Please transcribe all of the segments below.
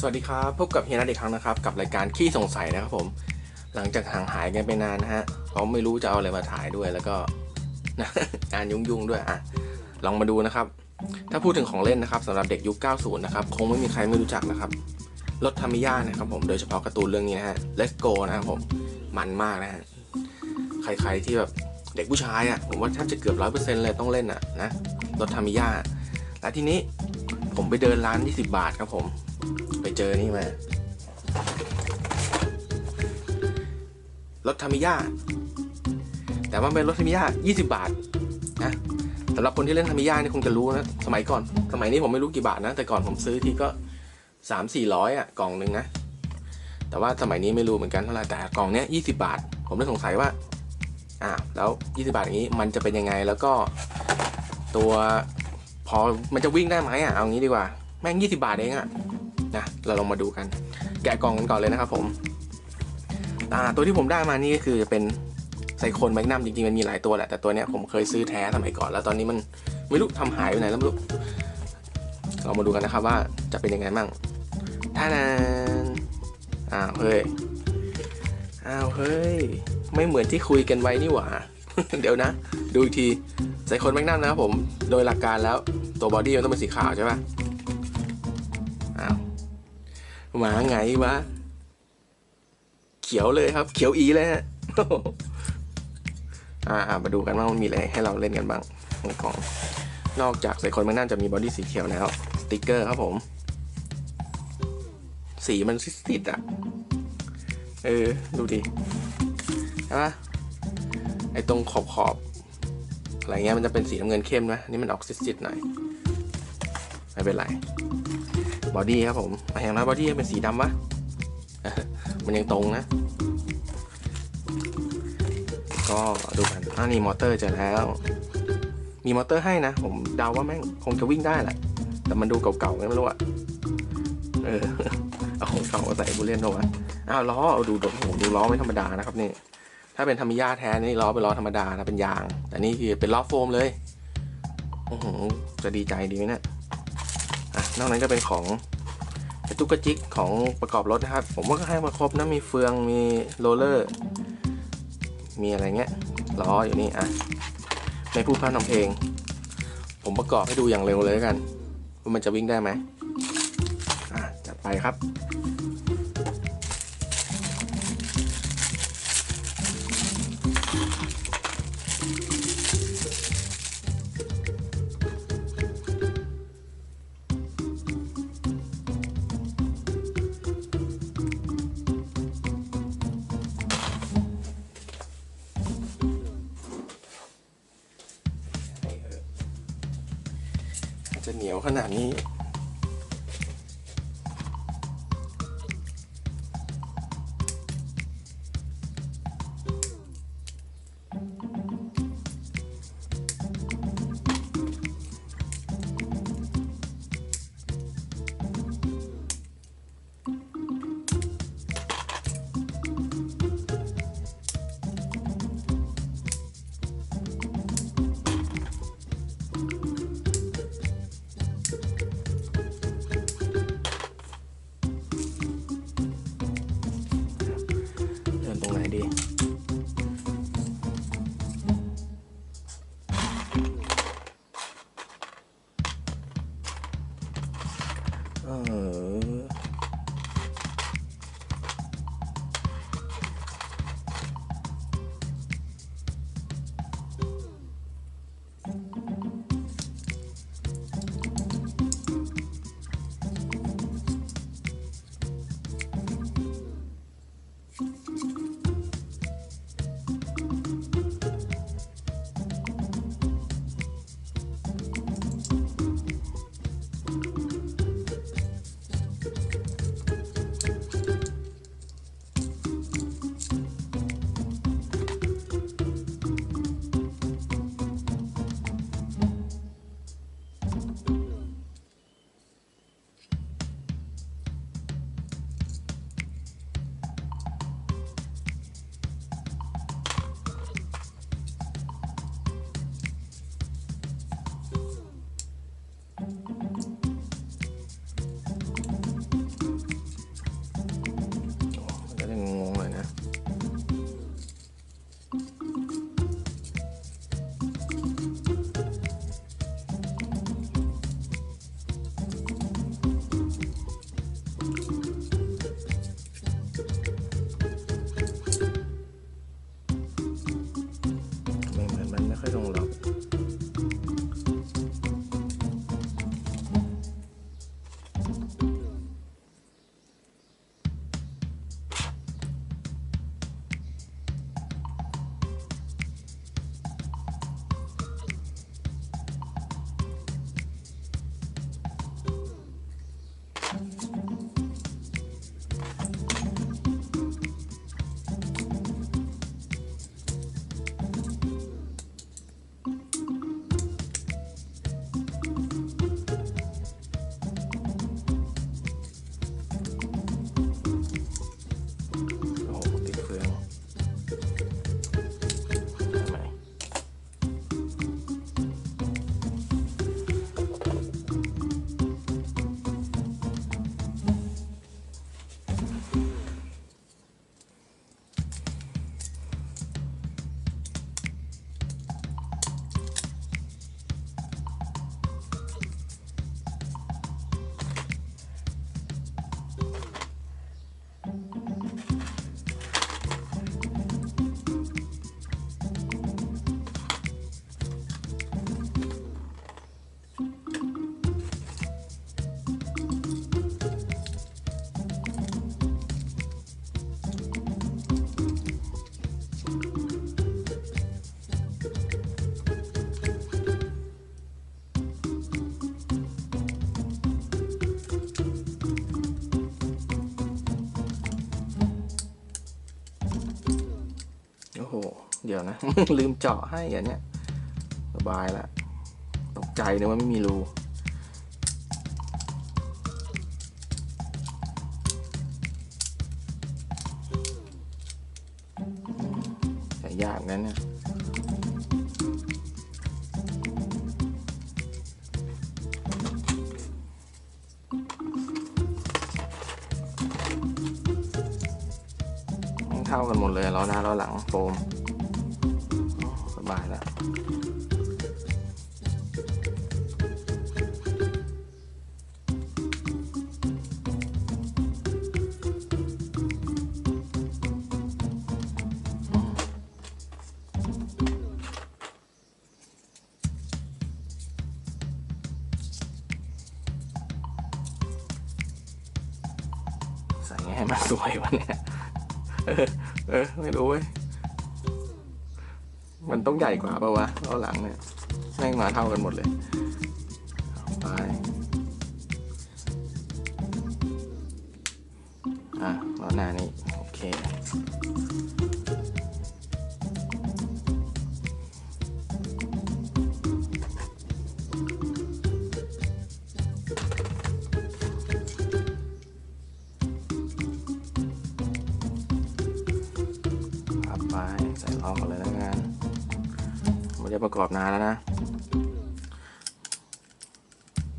สวัสดีครับพบกับเฮียนัทอีกครั้งนะครับกับรายการขี้สงสัยนะครับผม หลังจากห่างหายกันไปนานนะฮะเพราะไม่รู้จะเอาอะไรมาถ่ายด้วยแล้วก็งานยุ่งๆด้วยอะลองมาดูนะครับ ถ้าพูดถึงของเล่นนะครับสำหรับเด็กยุค 90 นะครับ คงไม่มีใครไม่รู้จักนะครับรถทามิยานะครับผมโดยเฉพาะการ์ตูนเรื่องนี้นะฮะ Let's Go นะครับผมมันมากนะฮะใครๆที่แบบเด็กผู้ชายอะผมว่าแทบจะเกือบร้อยเปอร์เซ็นต์เลยต้องเล่นอะนะรถทามิยาและทีนี้ ผมไปเดินร้าน20บาทครับผม ไปเจอนี่มารถทามิยาแต่ว่าเป็นรถทามิยา20 บาทนะสำหรับคนที่เล่นทามิยานี่คงจะรู้นะ สมัยก่อน สมัยนี้ผมไม่รู้กี่บาทนะ แต่ก่อนผมซื้อทีก็สามสี่ร้อยอะกล่องหนึ่งนะ แต่ว่าสมัยนี้ไม่รู้เหมือนกันเท่าไหร่แต่กล่องเนี้ย20บาท ผมเลยสงสัยว่า อ่าแล้ว20บาทอย่างนี้มันจะเป็นยังไงแล้วก็ตัว พอมันจะวิ่งได้ไหมอะเอางี้ดีกว่าแม่ง20 บาทเองอะนะเราลองมาดูกัน แกะกล่องกันก่อนเลยนะครับผมอ่าตัวที่ผมได้มานี่ก็คือจะเป็นไซโคนแมกนัมจริงๆมันมีหลายตัวแหละแต่ตัวเนี้ยผมเคยซื้อแท้สมัยก่อนแล้วตอนนี้มันไม่รู้ทำหายไปไหนแล้วไม่รู้เรามาดูกันนะครับว่าจะเป็นยังไงบ้างท่านนอ้าวเฮ้ยอ้าวเฮ้ย ไม่เหมือนที่คุยกันไว้นี่หว่า เดี๋ยวนะ ดูอีกทีไซโคนแมกนัมนะครับผม โดยหลักการแล้วตัวบอดี้มันต้องเป็นสีขาวใช่ปะอ้าวหมาไงวะ เขียวเลยครับ เขียวอีเลยฮะอ่ามาดูกันว่ามันมีอะไรให้เราเล่นกันบ้างของ นอกจากใส่คนแมันน่าจะมีบอดี้สีเขียวแล้ว สติกเกอร์ครับผม สีมันซิดๆอะ เออ ดูดิใช่ปะ ไอตรงขอบขอบๆอะไรเงี้ยมันจะเป็นสีน้ำเงินเข้มนะนี่มันออกซิดๆหน่อยไม่เป็นไรบอดี้ครับผมแต่อย่างน้อยบอดี้เป็นสีดำวะมันยังตรงนะ ก็ดูกันอ่านี่มอเตอร์เจอแล้ว มีมอเตอร์ให้นะ ผมเดาว่าแม่งคงจะวิ่งได้แหละ แต่มันดูเก่าๆไม่รู้อะเออ เอาของเก่าใส่บุเรียนโนวะอ้าวล้อเอาดูดโหดูล้อไม่ธรรมดานะครับนี่ ถ้าเป็นธรรมิยาแท้นี่ล้อเป็นล้อธรรมดานะเป็นยาง แต่นี่คือเป็นล้อโฟมเลยโอ้โหจะดีใจดีไหมเนี่ยอะนอกนั้นก็เป็นของกระจุกกระจิกของประกอบรถนะครับ ผมว่าก็ให้มาครบนะมีเฟืองมีโรลเลอร์ มีอะไรเงี้ยล้ออยู่นี่อะไม่พูดพร่ำทำเพลง ผมประกอบให้ดูอย่างเร็วเลยกันว่ามันจะวิ่งได้ไหมอะจัดไปครับ จะเหนียวขนาดนี้ ยวนะ ลืมเจาะให้อันเนี้ยสบายละตกใจเลยว่าไม่มีรูใส่ยากนั้นเนี่ยต้องเท่ากันหมดเลยล้อหน้าล้อหลังโฟม บายแล้วใส่ไงให้มันสวยวะเนี่ย เออ เออ ไม่รู้เว้ย มันต้องใหญ่กว่าปะวะล้อหลังเนี่ยแม่งมาเท่ากันหมดเลย ได้ประกอบนานแล้วนะ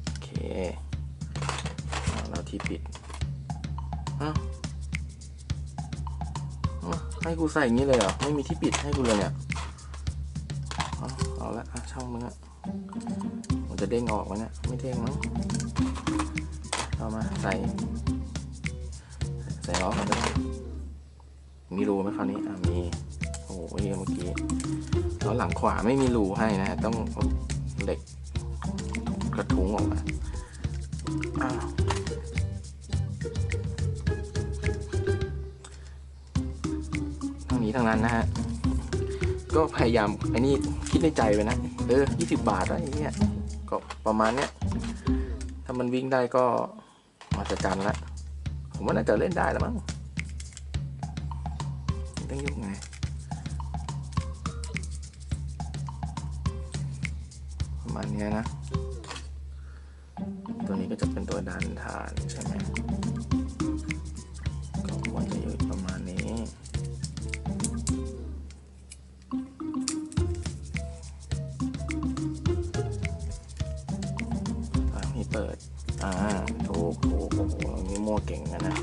โอเคเอาแล้วที่ปิดอ้าให้กูใส่อย่างนี้เลยเหรอ ไม่มีที่ปิดให้กูเลยเนี่ย เอาละอะช่างมึงอะมันจะเด้งออกไหมเนี่ย ไม่เด้งมั้งเอามาใส่ ใส่ล้อกันด้วยมีรูไหมคราวนี้ อะมี หเมื่อกี้ล้อหลังขวาไม่มีรูให้นะฮะต้องเหล็กกระทุ้งออกมาอ้าวทั้งนี้ทั้งนั้นนะฮะ ก็พยายามไอ้นี่คิดในใจไปนะ เออยี่สิบบาทอะไรเงี้ย ก็ประมาณเนี้ย ถ้ามันวิ่งได้ก็มาจัดการละ ผมว่าน่าจะเล่นได้แล้วมั้ง มาณนี้นะ ตัวนี้ก็จะเป็นตัวดันฐานใช่ไหมก็ควรจะอยู่ประมาณนี้อะนี่เปิด อ่า ถูกถูกโอ้โหนี่มั่วเก่งกันนะ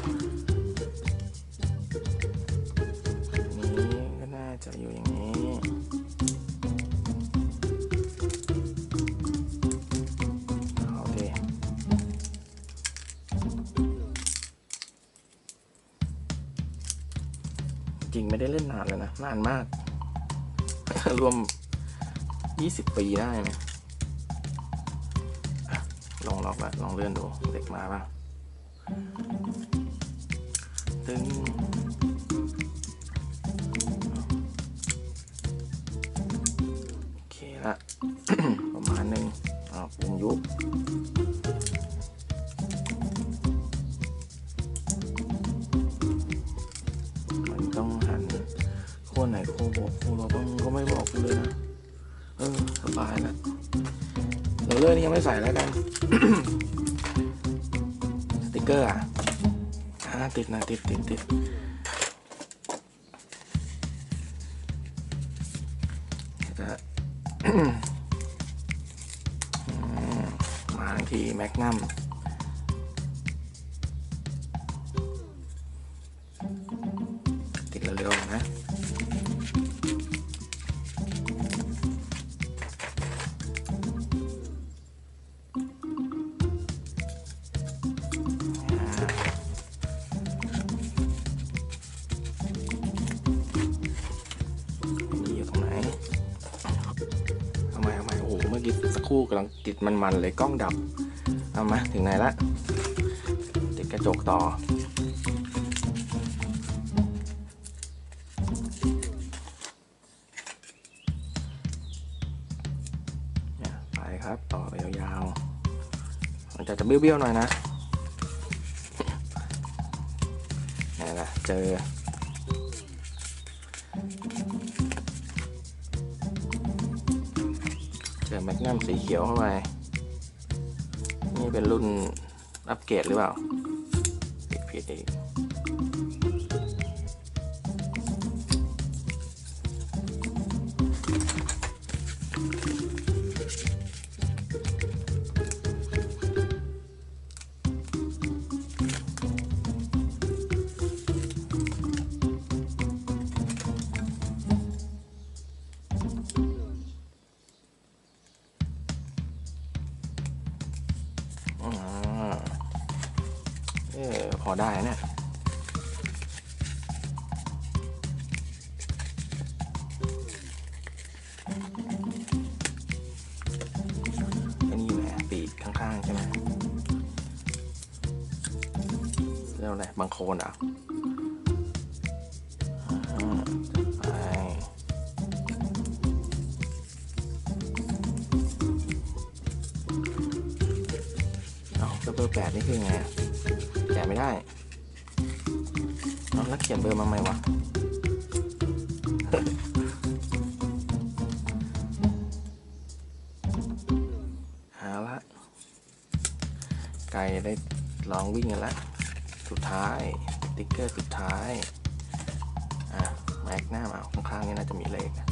นานมาก รวม 20 ปีได้ไหมลองล็อกละลองเลื่อนดูเด็กมาป่ะตึงโอเคละประมาณหนึ่งอ่าปุ่มยุบ ขั้วบวกขั้วลบบ้างก็ไม่บอกกูเลยนะ เออสบายแล้วเราเลื่อนนี่ยังไม่ใส่แล้วกัน สติกเกอร์อะอ่าติดนะติดติดติดจะมาทีแมกนัม คู่กำลังติดมันๆเลยกล้องดับ เอามาถึงไหนละ ติดกระจกต่อเนี่ยไปครับต่อไปยาวๆมันจะจะเบี้ยวๆหน่อยนะนี่นแหละเจอ แมกนัมสีเขียวเข้าไป นี่เป็นรุ่นอัปเกรดหรือเปล่าผิดผิดอีก ได้นะเนี่ยอันนี้อยู่ไหนปีกข้างๆใช่ไหมเรียกว่าอะไรบางโคนอะเอาแล้วเบอร์แปดนี่คือไงอะ แกะไม่ได้แล้วเขียนเบอร์มาใหม่วะหาละ ไก่ได้ลองวิ่งกันละ สุดท้ายติ๊กเกอร์สุดท้าย อะ แม็กหน้ามาข้างๆนี่น่าจะมีเลขนะ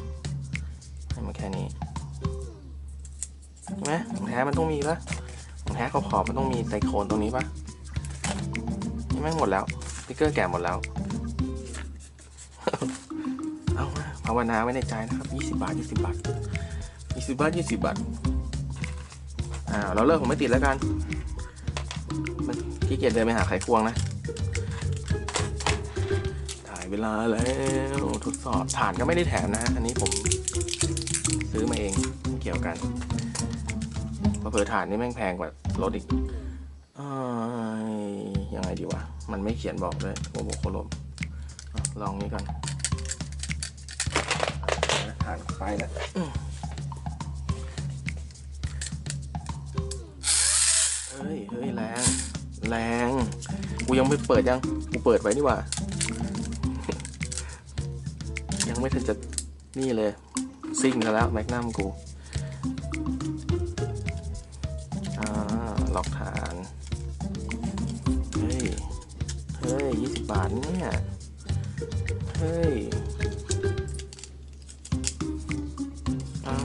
ให้มันแค่นี้ใช่ไหมของแท้มันต้องมีปะของแท้ขอบๆมันต้องมีไซโคนตรงนี้ปะ แม่งหมดแล้วสติกเกอร์แก่หมดแล้ว เอามาภาวนาไว้ในใจนะครับ 20 บาท 20 บาท 20 บาท 20 บาท อ่า เราเลิกผมไม่ติดแล้วกัน มันขี้เกียจเดินไปหาไขควงนะถ่ายเวลาแล้วทดสอบฐานก็ไม่ได้แถมนะ อันนี้ผมซื้อมาเองไม่เกี่ยวกันเผลอฐานนี่แม่งแพงกว่ารถอีกอยังไงดีวะ มันไม่เขียนบอกด้วยโมโบโคลมอะลองนี้ก่อนฐานไปแล้วอืมเฮ้ยเฮ้ยแรง แรง กูยังไม่เปิดยัง กูเปิดไว้นี่หว่า ยังไม่ทันจะนี่เลย ซิ่งกันแล้วแมกนัมกู อ่า หลอกฐาน บาทเนี่ย เฮ้ยอ่า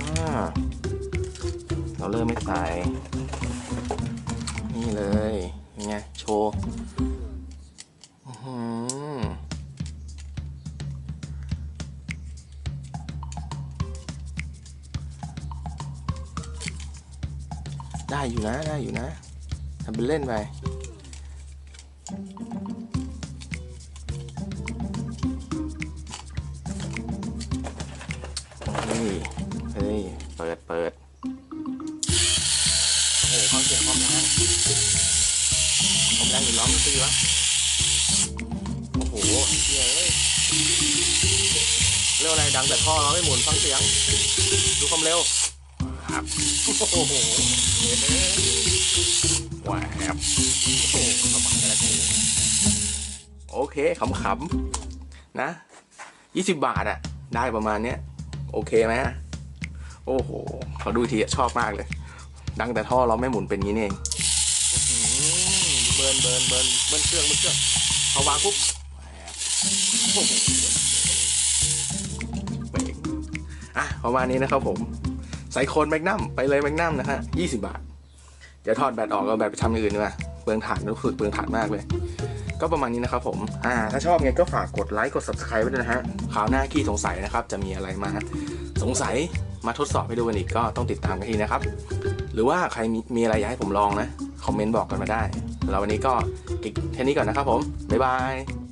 เราเริ่มไม่ใส่นี่เลยยังไงโชว์ได้อยู่นะ ได้อยู่นะทำเป็นเล่นไป วะ โอ้โหเฮียเอ้ยเรียกว่าอะไรดังแต่ท่อเราไม่หมุนฟังเสียง ดูความเร็วครับโอ้โหเห็นเลยว้าบโอ้โหสมัครกันแล้วกูโอเคขำๆนะยี่สิบบาทอะได้ประมาณเนี้ยโอเคไหมโอ้โหขอดูทีชอบมากเลย ดังแต่ท่อเราไม่หมุนเป็นงี้นี่เอง ร์นเบิร์นเบิร์นเบิร์นเครื่องเบิร์นเครื่องพอวางปุ๊บโอ้โหเป่งอะประมาณนี้นะครับผมใส่โคนแมกนัมไปเลยแมกนัมนะฮะยี่สิบาท เดี๋ยวถอดแบตออกก็แบตไปทำอย่างอื่นดีกว่าเปลืองถ่านรู้สึกเปลืองถ่านมากเลย ก็ประมาณนี้นะครับผม อ่า ถ้าชอบไงก็ฝากกดไลค์กด subscribe ไว้ด้วยนะฮะคราวหน้าขี้สงสัยนะครับ จะมีอะไรมา สงสัยมาทดสอบให้ดูกันอีกก็ต้องติดตามกันทีนะครับ หรือว่าใครมีมีอะไรอยากให้ผมลองนะ คอมเมนต์บอกกันมาได้ แล้ววันนี้ก็แค่นี้ก่อนนะครับผม บ๊ายบาย